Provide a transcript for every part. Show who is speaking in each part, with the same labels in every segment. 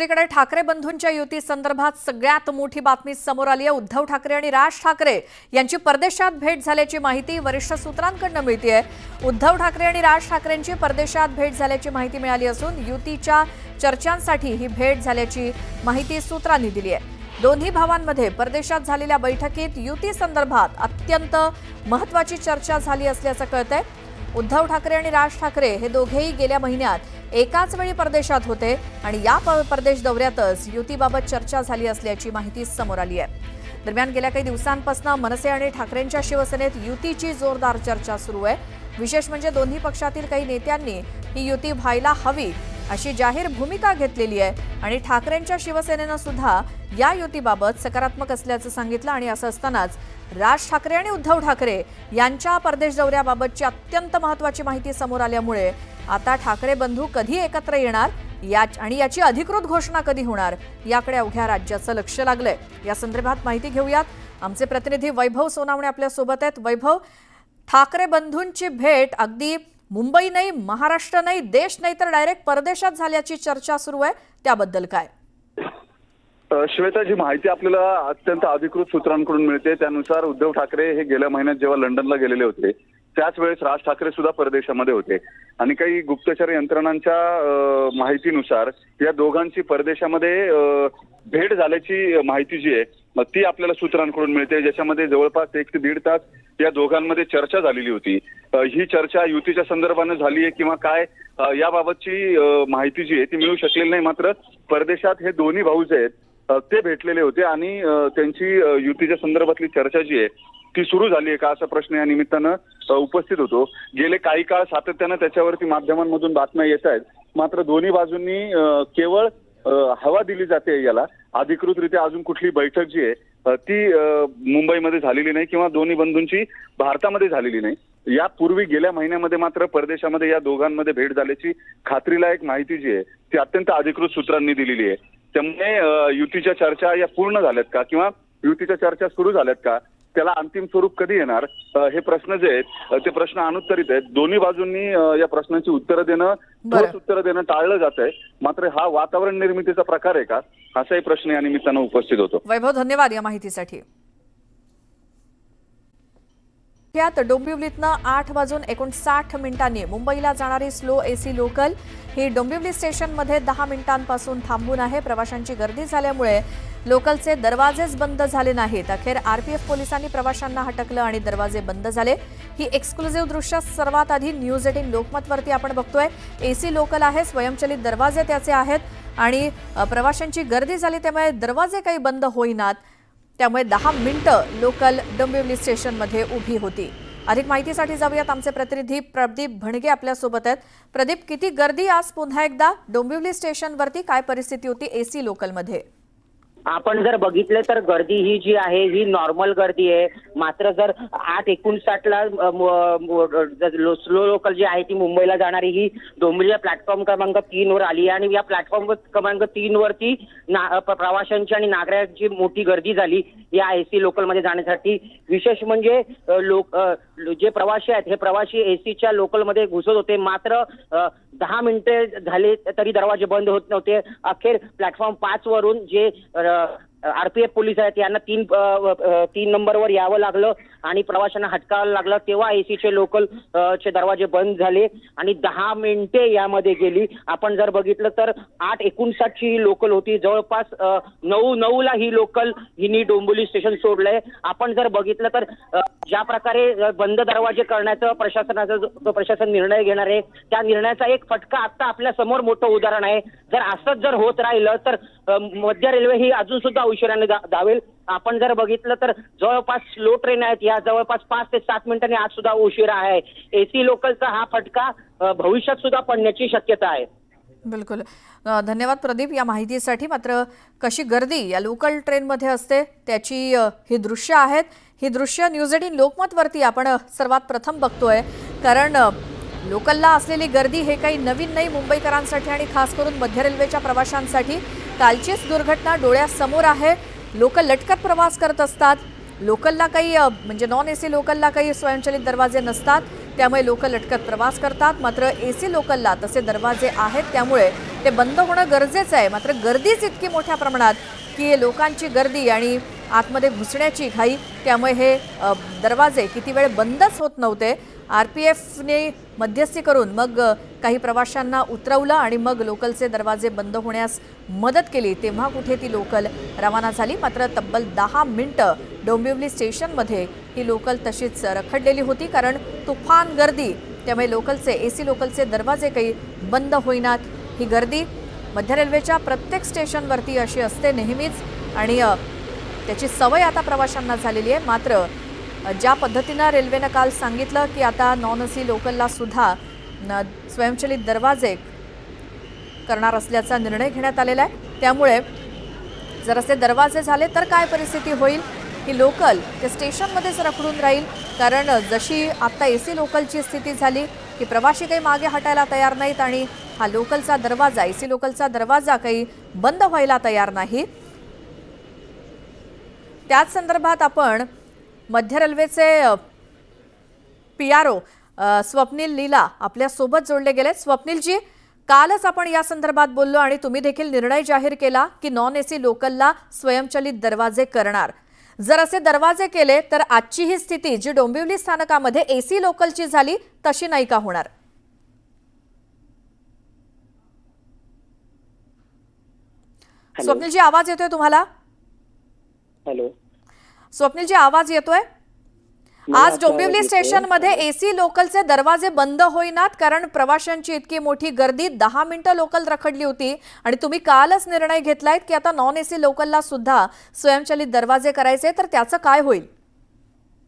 Speaker 1: दुसरीकडे ठाकरे बंधूंच्या युती संदर्भात सगळ्यात मोठी बातमी समोर आली आहे. उद्धव ठाकरे आणि राज ठाकरे यांची परदेशात भेट झाल्याची माहिती वरिष्ठ सूत्रांकडनं मिळतीये. उद्धव ठाकरे आणि राज ठाकरेंची परदेशात भेट झाल्याची माहिती मिळाली असून युतीच्या चर्चांसाठी ही भेट झाल्याची माहिती सूत्रांनी दिली आहे. दोन्ही भावांमध्ये परदेशात झालेल्या बैठकीत युती संदर्भात अत्यंत महत्वाची चर्चा झाली असल्याचं कळतंय. उद्धव ठाकरे आणि राज ठाकरे हे दोघेही गेल्या महिन्यात एकाच वेळी परदेशात होते आणि या प- परदेश दौऱ्यातच युतीबाबत चर्चा झाली असल्याची माहिती समोर आली आहे. दरम्यान गेल्या काही दिवसांपासून मनसे आणि ठाकरेंच्या शिवसेनेत युतीची जोरदार चर्चा सुरू आहे. विशेष म्हणजे दोन्ही पक्षातील काही नेत्यांनी ही युती व्हायला हवी अशी जाहीर भूमिका घेतलेली आहे आणि ठाकरेंच्या शिवसेनेनं सुद्धा या युतीबाबत सकारात्मक असल्याचं सांगितलं आणि असं असतानाच राज ठाकरे आणि उद्धव ठाकरे यांच्या परदेश दौऱ्याबाबतची अत्यंत महत्वाची माहिती समोर आल्यामुळे आता ठाकरे बंधू कधी एकत्र येणार या आणि याची अधिकृत घोषणा कधी होणार याकडे अवघ्या राज्याचं लक्ष लागलंय. या संदर्भात माहिती घेऊयात. आमचे प्रतिनिधी वैभव सोनावणे आपल्यासोबत आहेत. वैभव ठाकरे बंधूंची भेट अगदी मुंबई नाही महाराष्ट्र नाही देश नाही तर डायरेक्ट परदेशात झाल्याची चर्चा सुरू आहे. त्याबद्दल काय?
Speaker 2: श्वेता जी माहिती आपल्याला अत्यंत अधिकृत सूत्रांकडून मिळते. त्यानुसार उद्धव ठाकरे हे गेल्या महिन्यात जेव्हा लंडनला गेलेले होते त्याच वेळेस राज ठाकरे सुद्धा परदेशामध्ये होते. आणि काही गुप्तचर यंत्रणांच्या माहितीनुसार या दोघांची परदेशामध्ये भेट झाल्याची माहिती जी आहे मग ती आपल्याला सूत्रांकडून मिळते. ज्याच्यामध्ये जवळपास एक ते दीड तास या दोघांमध्ये चर्चा झालेली होती. ही चर्चा युतीच्या संदर्भानं झाली आहे किंवा काय याबाबतची माहिती जी आहे ती मिळू शकलेली नाही. मात्र परदेशात हे दोन्ही भाऊ जे आहेत ते भेटलेले होते आणि त्यांची युतीच्या संदर्भातली चर्चा जी आहे ती सुरू झाली आहे का असा प्रश्न या निमित्तानं उपस्थित होतो. गेले काही काळ सातत्यानं त्याच्यावरती माध्यमांमधून बातम्या येत आहेत. मात्र दोन्ही बाजूंनी केवळ हवा दिली जाते याला. अधिकृतरित्या अजून कुठली बैठक जी आहे ती मुंबईमध्ये झालेली नाही किंवा दोन्ही बंधूंची भारतामध्ये झालेली नाही. यापूर्वी गेल्या महिन्यामध्ये मात्र परदेशामध्ये या दोघांमध्ये भेट झाल्याची खात्रीलायक माहिती जी आहे ती अत्यंत अधिकृत सूत्रांनी दिलेली आहे. त्यामुळे युतीच्या चर्चा या पूर्ण झाल्यात का? किंवा युतीच्या चर्चा सुरू झाल्यात का? त्याला अंतिम स्वरूप कधी येणार? हे प्रश्न जे आहेत ते प्रश्न अनुत्तरित आहेत. दोन्ही बाजूंनी या प्रश्नांची उत्तरं देणं. ठोस उत्तरं देणं टाळलं जात आहे. मात्र हा वातावरण निर्मितीचा प्रकार आहे का? असाही प्रश्न या निमित्तानं उपस्थित होतो.
Speaker 1: वैभव धन्यवाद या माहितीसाठी. यात डोंबिवलीतनं आठ वाजून एकोणसाठ मिनिटांनी मुंबईला जाणारी स्लो एसी लोकल ही डोंबिवली स्टेशनमध्ये दहा मिनिटांपासून थांबून आहे. प्रवाशांची गर्दी झाल्यामुळे लोकलचे दरवाजेच बंद झाले नाहीत. अखेर आरपीएफ पोलिसांनी प्रवाशांना हटकलं आणि दरवाजे बंद झाले. ही एक्सक्लुझिव्ह दृश्य सर्वात आधी न्यूज एटीन लोकमतवरती आपण बघतोय. एसी लोकल आहे स्वयंचलित दरवाजे त्याचे आहेत आणि प्रवाशांची गर्दी झाली त्यामुळे दरवाजे काही बंद होईनात. त्यामुळे दहा मिनिटं लोकल डोंबिवली स्टेशनमध्ये उभी होती. अधिक माहितीसाठी जाऊयात आमचे प्रतिनिधी प्रदीप भणगे आपल्यासोबत आहेत. प्रदीप किती गर्दी आज पुन्हा एकदा डोंबिवली स्टेशनवरती? काय परिस्थिती होती एसी लोकलमध्ये
Speaker 3: आपण जर बघितलं तर गर्दी ही जी आहे ही नॉर्मल गर्दी आहे. मात्र जर आठ एकोणसाठला स्लो लोकल जी आहे ती मुंबईला जाणारी ही डोंबिवली प्लॅटफॉर्म क्रमांक तीन वर आली आणि या प्लॅटफॉर्म क्रमांक तीन वरती ना प्रवाशांची आणि नागरिकांची मोठी गर्दी झाली या एसी लोकलमध्ये जाण्यासाठी. विशेष म्हणजे लोक जे प्रवासी आहेत हे प्रवासी एसीच्या लोकलमध्ये घुसत होते. मात्र दहा मिनिटे झाले तरी दरवाजे बंद होत नव्हते. अखेर प्लॅटफॉर्म पाच वरून जे आरपीएफ पोलीस आहेत यांना तीन तीन नंबरवर यावं लागलं आणि प्रवाशांना हटकावं लागलं. तेव्हा एसीचे लोकल चे दरवाजे बंद झाले आणि दहा मिनिटे यामध्ये गेली. आपण जर बघितलं तर आठ एकोणसाठची ही लोकल होती. जवळपास नऊ नऊला ही लोकल हिनी डोंबोली स्टेशन सोडलंय. आपण जर बघितलं तर ज्या प्रकारे बंद दरवाजे करण्याचं प्रशासनाचा जो प्रशासन निर्णय घेणार आहे त्या निर्णयाचा एक फटका आता आपल्यासमोर मोठं उदाहरण आहे. जर असंच जर होत राहिलं तर मध्य रेल्वे ही अजून सुद्धा उशिराने धावेल आपण जर बघितलं तर जवळपास स्लो ट्रेन आहेत. या जवळपास पाच ते सात मिनिटांनी आज सुद्धा उशिरा आहे. एसी लोकलचा हा फटका भविष्यात सुद्धा पडण्याची शक्यता आहे.
Speaker 1: बिलकुल. धन्यवाद प्रदीप या माहितीसाठी. मात्र कशी गर्दी या लोकल ट्रेनमध्ये असते त्याची ही दृश्य आहेत. ही दृश्य न्यूज एटीन लोकमतवरती आपण सर्वात प्रथम बघतोय. कारण लोकलला असलेली गर्दी हे काही नवीन नाही मुंबईकरांसाठी आणि खास करून मध्य रेल्वेच्या प्रवाशांसाठी. कालचीच दुर्घटना डोळ्यासमोर आहे. लोक लटकत प्रवास करत असतात. लोकलला काही म्हणजे नॉन ए सी लोकलला काही स्वयंचलित दरवाजे नसतात. त्यामुळे लोक लटकत प्रवास करतात. मात्र ए सी लोकलला तसे दरवाजे आहेत. त्यामुळे ते बंद होणं गरजेचं आहे. मात्र गर्दीच इतकी मोठ्या प्रमाणात की लोकांची गर्दी आणि आतमध्ये घुसण्याची घाई. त्यामुळे हे दरवाजे किती वेळ बंदच होत नव्हते. आर पी एफने मध्यस्थी करून मग काही प्रवाशांना उतरवलं आणि मग लोकलचे दरवाजे बंद होण्यास मदत केली. तेव्हा कुठे ती लोकल रवाना झाली. मात्र तब्बल दहा मिनटं डोंबिवली स्टेशनमध्ये ही लोकल तशीच रखडलेली होती कारण तुफान गर्दी. त्यामुळे लोकलचे ए सी लोकलचे दरवाजे काही बंद होईनात. ही गर्दी मध्य रेल्वेच्या प्रत्येक स्टेशनवरती अशी असते नेहमीच. आणि त्याची सवय आता प्रवाशांना झालेली आहे. मात्र ज्या पद्धतीनं रेल्वेनं काल सांगितलं की आता नॉन एसी लोकलला सुद्धा न, स्वयंचलित दरवाजे करणार असल्याचा निर्णय घेण्यात आलेला आहे. त्यामुळे जर असे दरवाजे झाले तर काय परिस्थिती होईल? की लोकल ते स्टेशनमध्येच रखडून राहील कारण जशी आत्ता ए सी लोकलची स्थिती झाली की प्रवाशी काही मागे हटायला तयार नाहीत आणि हा लोकलचा दरवाजा ए सी लोकलचा दरवाजा काही बंद व्हायला तयार नाही त्याच संदर्भात आपण मध्य रेल्वेचे P R O Swapnil Leela आपल्यासोबत जोडले गेले स्वप्नीलजी कालच आपण या संदर्भात बोललो आणि तुम्ही देखील निर्णय जाहीर केला की नॉन एसी लोकलला स्वयंचलित दरवाजे करणार. जर असे दरवाजे केले तर आजची ही स्थिती जी डोंबिवली स्थानकामध्ये एसी लोकलची झाली तशी नाही का होणार? स्वप्नीलजी आवाज येतोय तुम्हाला?
Speaker 4: हॅलो
Speaker 1: स्वप्नीलजी आवाज येतोय? आज डोंबिवली. स्टेशनमध्ये एसी लोकलचे दरवाजे बंद होईनात कारण प्रवाशांची इतकी मोठी गर्दी दहा मिनिटं लोकल रखडली होती आणि तुम्ही कालच निर्णय घेतलायत की आता नॉन एसी लोकलला सुद्धा स्वयंचलित दरवाजे करायचे तर त्याचं काय होईल?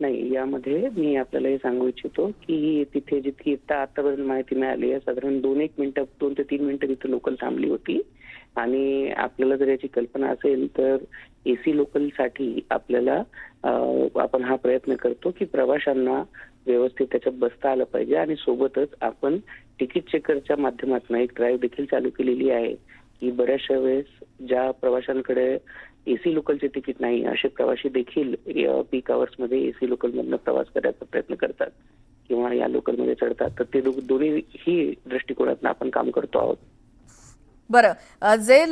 Speaker 4: नाही यामध्ये मी आपल्याला हे सांगू इच्छितो की तिथे जितकी आता आतापर्यंत माहिती मिळाली आहे साधारण दोन एक मिनिटं दोन ते तीन मिनिटं तिथे लोकल थांबली होती. आणि आपल्याला जर याची कल्पना असेल तर एसी लोकलसाठी आपल्याला आपण हा प्रयत्न करतो की प्रवाशांना व्यवस्थित त्याच्यात बसता आलं पाहिजे आणि सोबतच आपण तिकीट चेकरच्या माध्यमातून एक ड्राईव्ह देखील चालू केलेली आहे की बऱ्याचशा वेळेस ज्या प्रवाशांकडे एसी लोकलचे तिकीट नाही असे प्रवासी देखील पीक आवर्समध्ये एसी लोकलमधनं प्रवास करायचा प्रयत्न करतात किंवा या लोकलमध्ये चढतात. तर ते दोन्ही ही दृष्टिकोनातून आपण काम करतो आहोत.
Speaker 1: बरं जे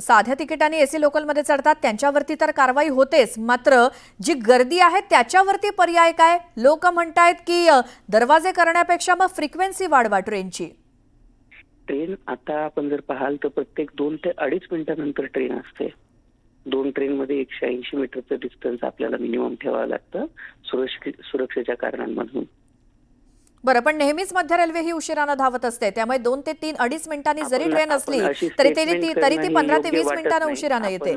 Speaker 1: साध्या तिकिटाने एसी लोकलमध्ये चढतात त्यांच्यावरती तर कारवाई होतेच. मात्र जी गर्दी आहे त्याच्यावरती पर्याय काय? लोक म्हणतायत की दरवाजे करण्यापेक्षा मग फ्रिक्वेन्सी वाढवा ट्रेनची
Speaker 4: ट्रेन आता आपण जर पाहाल तर प्रत्येक दोन ते अडीच मिनिटानंतर ट्रेन असते. दोन ट्रेनमध्ये एकशे ऐंशी मीटरचं डिस्टन्स आपल्याला मिनिमम ठेवावं लागतं सुरक्षे सुरक्षेच्या कारणांमधून.
Speaker 1: बरं पण नेहमीच मध्य रेल्वे ही उशिरानं धावत असते त्यामुळे दोन ते तीन अडीच मिनिटांनी जरी ट्रेन असली तरी ते तरी ती पंधरा ते वीस मिनिटांनं. उशिरानं येते.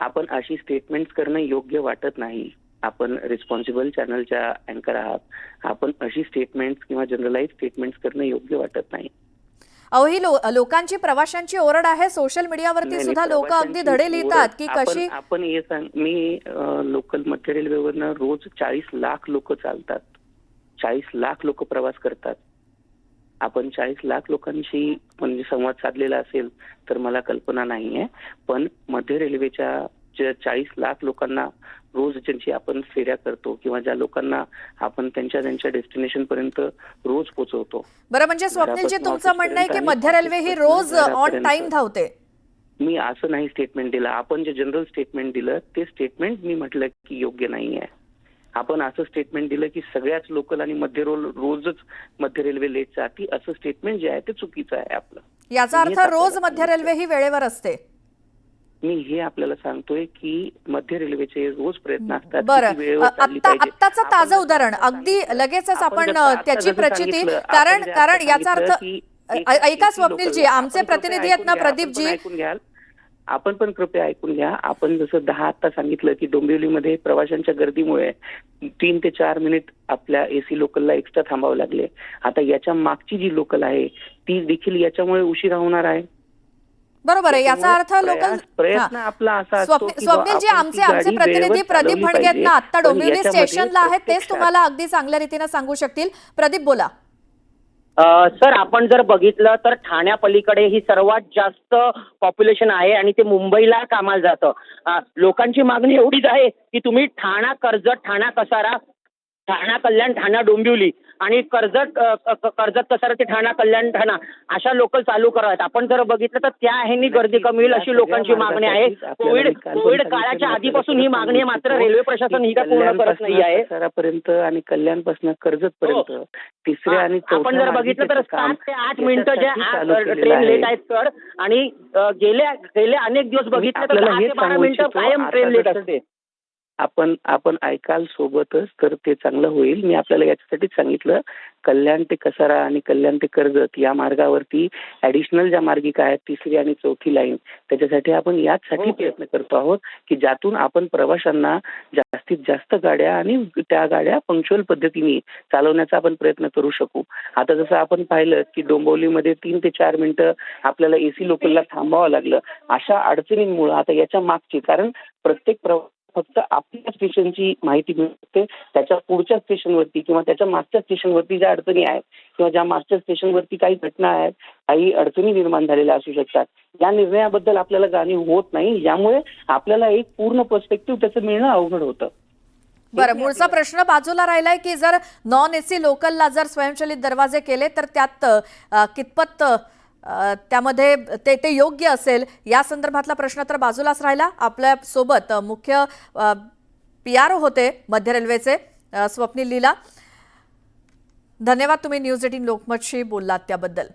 Speaker 4: आपण- अशी स्टेटमेंट करणं योग्य वाटत नाही. आपण रिस्पॉन्सिबल चॅनलच्या अँकर आहात. आपण अशी स्टेटमेंट किंवा जनरलाइज स्टेटमेंट करणं योग्य वाटत नाही.
Speaker 1: अहो ही लो- लोकांची प्रवाशांची ओरड आहे सोशल मीडियावरती सुद्धा लोक अगदी धडे लिहितात की
Speaker 4: आपण-
Speaker 1: कशी
Speaker 4: आपण हे सांग मी लोकल मध्य रेल्वेवरनं रोज चाळीस लाख लोक चालतात. चाळीस लाख लोक प्रवास करतात. आपण चाळीस लाख लोकांशी म्हणजे संवाद साधलेला असेल तर मला कल्पना नाहीये. पण मध्य रेल्वेच्या ज्या चाळीस लाख लोकांना रोज ज्यांची आपण फेऱ्या करतो किंवा ज्या लोकांना आपण त्यांच्या त्यांच्या डेस्टिनेशन पर्यंत रोज पोहोचवतो
Speaker 1: बरं म्हणजे स्वप्नीलजी तुमचं म्हणणं आहे की मध्य रेल्वे ही रोज ऑन. टाइम धावते.
Speaker 4: मी असं नाही स्टेटमेंट दिलं. आपण जे जनरल स्टेटमेंट दिलं ते स्टेटमेंट मी म्हटलं की योग्य नाही आहे आपण असं स्टेटमेंट दिलं की सगळ्याच लोकल आणि मध्य रोल रोजच मध्य रेल्वे लेट जाती असं स्टेटमेंट जे आहे ते चुकीचं आहे आपलं.
Speaker 1: याचा अर्थ रोज मध्य रेल्वे ही वेळेवर असते.
Speaker 4: मी हे आपल्याला सांगतोय की मध्य रेल्वेचे रोज प्रयत्न असतात
Speaker 1: बरं. आत्ताचं ताजं उदाहरण अगदी लगेचच
Speaker 4: आपण
Speaker 1: त्याची प्रचिती कारण कारण याचा अर्थ ऐका स्वप्नीलजी आमचे प्रतिनिधी आहेत ना प्रदीपजी
Speaker 4: आपण पण कृपया ऐकून घ्या. आपण जसं दहा आता सांगितलं की डोंबिवलीमध्ये प्रवाशांच्या गर्दीमुळे तीन ते चार मिनिट आपल्या एसी लोकलला एक्स्ट्रा थांबावं लागले. आता याच्या मागची जी लोकल आहे ती देखील याच्यामुळे उशिरा होणार आहे.
Speaker 1: बरोबर आहे. याचा अर्थ लोकल
Speaker 4: प्रयत्न. आपला असा असतो
Speaker 1: स्वप्न-
Speaker 4: की बा
Speaker 1: स्वप्नीलजी
Speaker 4: आपण
Speaker 1: आमचे आमचे प्रतिनिधी प्रदीप. ना आता डोंबिवली स्टेशनला आहेत तेच तुम्हाला अगदी चांगल्या रीतीने सांगू शकतील. प्रदीप बोला.
Speaker 3: सर आपण जर बघितलं तर ठाण्यापलीकडे ही सर्वात जास्त पॉप्युलेशन आहे आणि ते मुंबईला कामाला जातं. लोकांची मागणी एवढीच आहे की तुम्ही ठाणा कर्जत ठाणा कसारा ठाणा कल्याण ठाणा डोंबिवली आणि कर्जत कर्जत कसारा ते ठाणा कल्याण ठाणा अशा लोकल चालू कराव्यात. आपण जर बघितलं तर त्या ह्यानी गर्दी कमी होईल अशी लोकांची मागणी आहे. कोविड कोविड काळाच्या आधीपासून ही मागणी आहे मात्र रेल्वे प्रशासन ही काय पूर्ण करत नाही आहे.
Speaker 4: कसारापर्यंत आणि कल्याणपासून कर्जत पर्यंत तिसऱ्या आणि
Speaker 3: हो. आपण जर बघितलं तर सात ते आठ मिनिटं जे ट्रेन लेट आहेत तर आणि अ, गेले गेले अनेक दिवस बघितले तर बारा मिनिटं कायम ट्रेन लेट असते.
Speaker 4: आपण आपण ऐकाल सोबतच तर ते चांगलं होईल मी आपल्याला याच्यासाठीच सांगितलं कल्याण ते कसारा आणि कल्याण ते कर्जत या मार्गावरती ऍडिशनल ज्या मार्गिका आहेत तिसरी आणि चौथी लाईन त्याच्यासाठी आपण याचसाठी
Speaker 3: ओके.
Speaker 4: प्रयत्न करतो आहोत की ज्यातून आपण प्रवाशांना जास्तीत जास्त गाड्या आणि त्या गाड्या पंक्च्युअल पद्धतीने चालवण्याचा आपण प्रयत्न करू शकू आता जसं आपण पाहिलं की डोंबिवलीमध्ये तीन ते चार मिनिटं आपल्याला एसी लोकलला थांबावं लागलं अशा अडचणींमुळे आता याच्या मागची कारण प्रत्येक प्रवास फक्त आपल्या स्टेशनची माहिती मिळते. त्याच्या पुढच्या स्टेशनवरती किंवा त्याच्या मागच्या स्टेशनवरती ज्या अडचणी आहेत किंवा ज्या मागच्या स्टेशनवरती काही घटना आहेत काही अडचणी निर्माण झालेल्या असू शकतात. या निर्णयाबद्दल आपल्याला जाणीव होत नाही. यामुळे आपल्याला एक पूर्ण पर्स्पेक्टिव्ह त्याचं मिळणं अवघड होतं.
Speaker 1: बरं मूळचा प्रश्न बाजूला राहिलाय की जर नॉन एसी लोकलला जर स्वयंचलित दरवाजे केले तर त्यात कितपत त्यामध्ये ते ते योग्य असेल या संदर्भातला प्रश्न तर बाजूलाच राहिला. आपल्यासोबत मुख्य पी आर होते मध्य रेल्वेचे स्वप्नील लीला. धन्यवाद तुम्ही न्यूज एटीन लोकमतशी बोललात त्याबद्दल.